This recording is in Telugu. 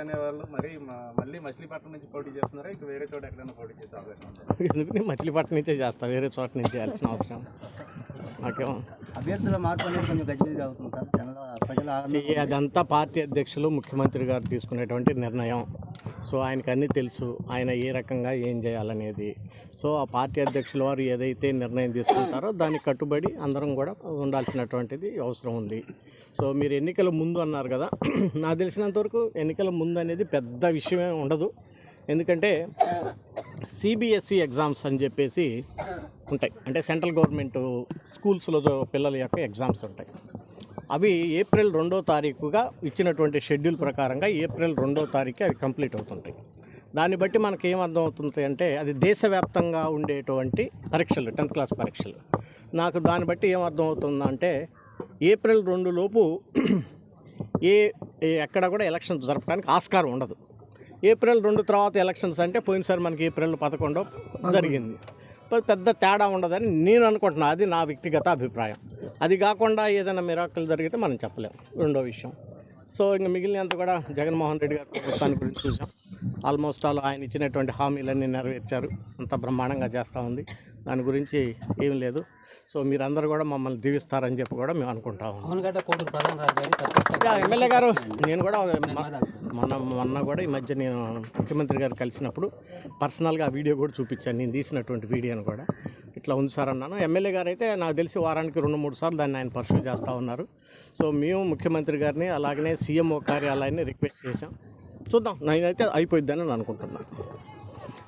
అనే వాళ్ళు మరి మళ్ళీ మచిలీపట్నం నుంచి పోటీ చేస్తున్నారా? ఇంకా వేరే చోట ఎక్కడైనా పోటీ చేసే అవకాశం ఉంది? ఎందుకు నేను మచిలీపట్నం నుంచే చేస్తా. వేరే చోట నుంచి చేయాల్సిన అవసరం. నాకేమో అభ్యర్థుల మార్పు అనేది కొంచెం గజిబిజిగా అవుతుంది సార్. జనాల ప్రజల అదంతా పార్టీ అధ్యక్షులు ముఖ్యమంత్రి గారు తీసుకునేటువంటి నిర్ణయం. సో ఆయనకు అన్నీ తెలుసు ఆయన ఏ రకంగా ఏం చేయాలనేది. సో ఆ పార్టీ అధ్యక్షుల వారు ఏదైతే నిర్ణయం తీసుకుంటారో దానికి కట్టుబడి అందరం కూడా ఉండాల్సినటువంటిది అవసరం ఉంది. సో మీరు ఎన్నికల ముందు అన్నారు కదా నాకు తెలిసినంతవరకు ఎన్నికల ముందు అనేది పెద్ద విషయమే ఉండదు. ఎందుకంటే సిబిఎస్ఈ ఎగ్జామ్స్ అని చెప్పేసి ఉంటాయి. అంటే సెంట్రల్ గవర్నమెంట్ స్కూల్స్లో పిల్లల యొక్క ఎగ్జామ్స్ ఉంటాయి. అవి ఏప్రిల్ రెండో తారీఖుగా ఇచ్చినటువంటి షెడ్యూల్ ప్రకారంగా ఏప్రిల్ రెండో తారీఖు అవి కంప్లీట్ అవుతుంటాయి. దాన్ని బట్టి మనకి ఏం అర్థం అవుతుంది అంటే అది దేశవ్యాప్తంగా ఉండేటువంటి పరీక్షలు టెన్త్ క్లాస్ పరీక్షలు. నాకు దాన్ని బట్టి ఏం అర్థం అవుతుందంటే ఏప్రిల్ రెండు లోపు ఏ ఎక్కడ కూడా ఎలక్షన్స్ జరపడానికి ఆస్కారం ఉండదు. ఏప్రిల్ రెండు తర్వాత ఎలక్షన్స్ అంటే పోయినసారి మనకి ఏప్రిల్ పదకొండో జరిగింది. పెద్ద తేడా ఉండదని నేను అనుకుంటున్నా. అది నా వ్యక్తిగత అభిప్రాయం. అది కాకుండా ఏదైనా మిరాకులు జరిగితే మనం చెప్పలేం. రెండో విషయం. సో ఇంకా మిగిలినంత కూడా జగన్మోహన్ రెడ్డి గారి ప్రభుత్వాన్ని గురించి చూసాం. ఆల్మోస్ట్ ఆల్ ఆయన ఇచ్చినటువంటి హామీలన్నీ నెరవేర్చారు. అంత బ్రహ్మాండంగా చేస్తూ ఉంది. దాని గురించి ఏం లేదు. సో మీరందరూ కూడా మమ్మల్ని దీవిస్తారని చెప్పి కూడా మేము అనుకుంటా ఉన్నాం. అవనగడ్డ కోటూరు ప్రధాన రాజధాని తప్ప యా, ఎమ్మెల్యే గారు నేను కూడా మొన్న మొన్న కూడా ఈ మధ్య నేను ముఖ్యమంత్రి గారు కలిసినప్పుడు పర్సనల్గా ఆ వీడియో కూడా చూపించాను. నేను తీసినటువంటి వీడియోను కూడా. ఇట్లా ఉంది సార్ అన్నాను. ఎమ్మెల్యే గారు అయితే నాకు తెలిసి వారానికి రెండు మూడు సార్లు దాన్ని ఆయన పర్సూ చేస్తూ ఉన్నారు. సో మేము ముఖ్యమంత్రి గారిని అలాగనే సీఎంఓ కార్యాలయాన్ని రిక్వెస్ట్ చేశాం. చూద్దాం నేనైతే అయిపోయిద్దని అనుకుంటున్నాను.